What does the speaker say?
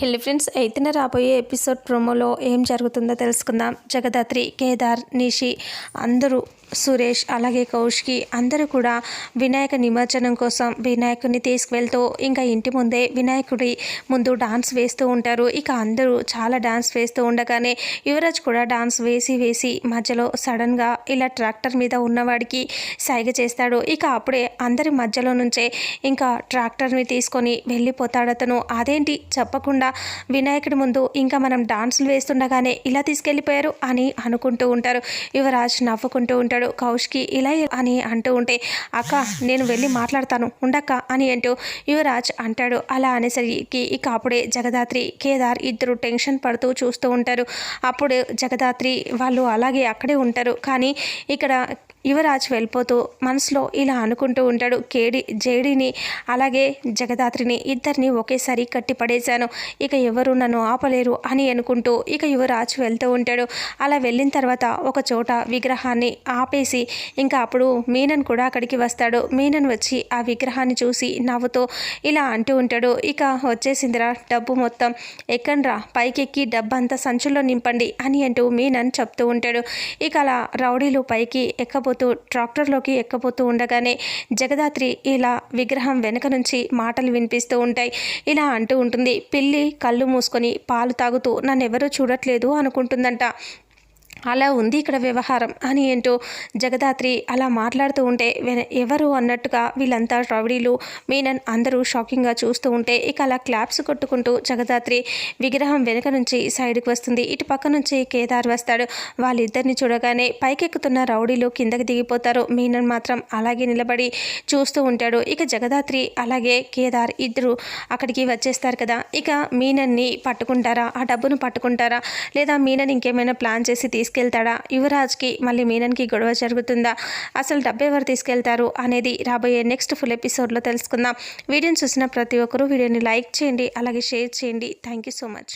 హెల్లీ friends ఎయిత్న రాబోయే episode ప్రోమోలో ఏం జరుగుతుందో తెలుసుకుందాం. జగదాత్రి కేదార్ నిషి అందరూ సురేష్ అలాగే కౌష్కి అందరూ కూడా వినాయక నిమజ్జనం కోసం వినాయకుడిని తీసుకువెళ్తూ ఇంకా ఇంటి ముందే వినాయకుడి ముందు డాన్స్ వేస్తూ ఉంటారు. ఇక అందరూ చాలా డాన్స్ వేస్తూ ఉండగానే యువరాజ్ కూడా డాన్స్ వేసి వేసి మధ్యలో సడన్గా ఇలా ట్రాక్టర్ మీద ఉన్నవాడికి సైగ చేస్తాడు. ఇక అప్పుడే అందరి మధ్యలో నుంచే ఇంకా ట్రాక్టర్ని తీసుకొని వెళ్ళిపోతాడు అతను. అదేంటి? చెప్పకుండా వినాయకుడి ముందు ఇంకా మనం డాన్సులు వేస్తుండగానే ఇలా తీసుకెళ్ళిపోయారు అని అనుకుంటూ ఉంటారు. యువరాజ్ నవ్వుకుంటూ ఉంటాడు. కౌష్కి ఇలా అని అంటూ ఉంటే అక్క నేను వెళ్ళి మాట్లాడతాను. ఉండక్క అని అంటూ యువరాజ్ అంటాడు. అలా అనేసరికి ఇక అప్పుడే జగదాత్రి కేదార్ ఇద్దరు టెన్షన్ పడుతూ చూస్తూ ఉంటారు. అప్పుడు జగదాత్రి వాళ్ళు అలాగే అక్కడే ఉంటారు. కానీ ఇక్కడ యువరాజ్ వెళ్ళిపోతూ మనసులో ఇలా అనుకుంటూ ఉంటాడు. కేడి జేడిని అలాగే జగదాత్రిని ఇద్దరిని ఒకేసారి కట్టి పడేశాను ఇక ఎవరు నన్ను ఆపలేరు అని అనుకుంటూ ఇక యువరాజ్ వెళ్తూ ఉంటాడు. అలా వెళ్ళిన తర్వాత ఒక చోట విగ్రహాన్ని ఆపేసి ఇంకా అప్పుడు మీనన్ కూడా అక్కడికి వస్తాడు. మీనన్ వచ్చి ఆ విగ్రహాన్ని చూసి నవ్వుతూ ఇలా అంటూ ఉంటాడు. ఇక వచ్చేసిందిరా డబ్బు మొత్తం. ఎక్కండ్రా పైకెక్కి డబ్బు అంతా సంచుల్లో నింపండి అని అంటూ మీనన్ చెప్తూ ఉంటాడు. ఇక అలా రౌడీలు పైకి ఎక్కబోతూ ట్రాక్టర్లోకి ఎక్కబోతూ ఉండగానే జగదాత్రి ఇలా విగ్రహం వెనక నుంచి మాటలు వినిపిస్తూ ఉంటాయి. ఇలా అంటూ ఉంటుంది. పిల్లి కళ్ళు మూసుకొని పాలు తాగుతూ నన్నెవరూ చూడట్లేదు అనుకుంటుందంట. అలా ఉంది ఇక్కడ వ్యవహారం అని ఏంటో జగదాత్రి అలా మాట్లాడుతూ ఉంటే ఎవరు అన్నట్టుగా వీళ్ళంతా రౌడీలు మీనన్ అందరూ షాకింగ్గా చూస్తూ ఉంటే ఇక అలా క్లాప్స్ కొట్టుకుంటూ జగదాత్రి విగ్రహం వెనుక నుంచి సైడ్కి వస్తుంది. ఇటు పక్క నుంచి కేదార్ వస్తాడు. వాళ్ళిద్దరిని చూడగానే పైకెక్కుతున్న రౌడీలు కిందకి దిగిపోతారు. మీనన్ మాత్రం అలాగే నిలబడి చూస్తూ ఉంటాడు. ఇక జగదాత్రి అలాగే కేదార్ ఇద్దరు అక్కడికి వచ్చేస్తారు కదా. ఇక మీనన్ని పట్టుకుంటారా? ఆ డబ్బును పట్టుకుంటారా? లేదా మీనన్ ఇంకేమైనా ప్లాన్ చేసి తీసుకు తీసుకెళ్తాడా? యువరాజ్కి మళ్ళీ మీనన్కి గొడవ జరుగుతుందా? అసలు డబ్బు ఎవరు తీసుకెళ్తారు? అనేది రాబోయే నెక్స్ట్ ఫుల్ ఎపిసోడ్లో తెలుసుకుందాం. వీడియోని చూసిన ప్రతి ఒక్కరూ వీడియోని లైక్ చేయండి అలాగే షేర్ చేయండి. Thank you so much.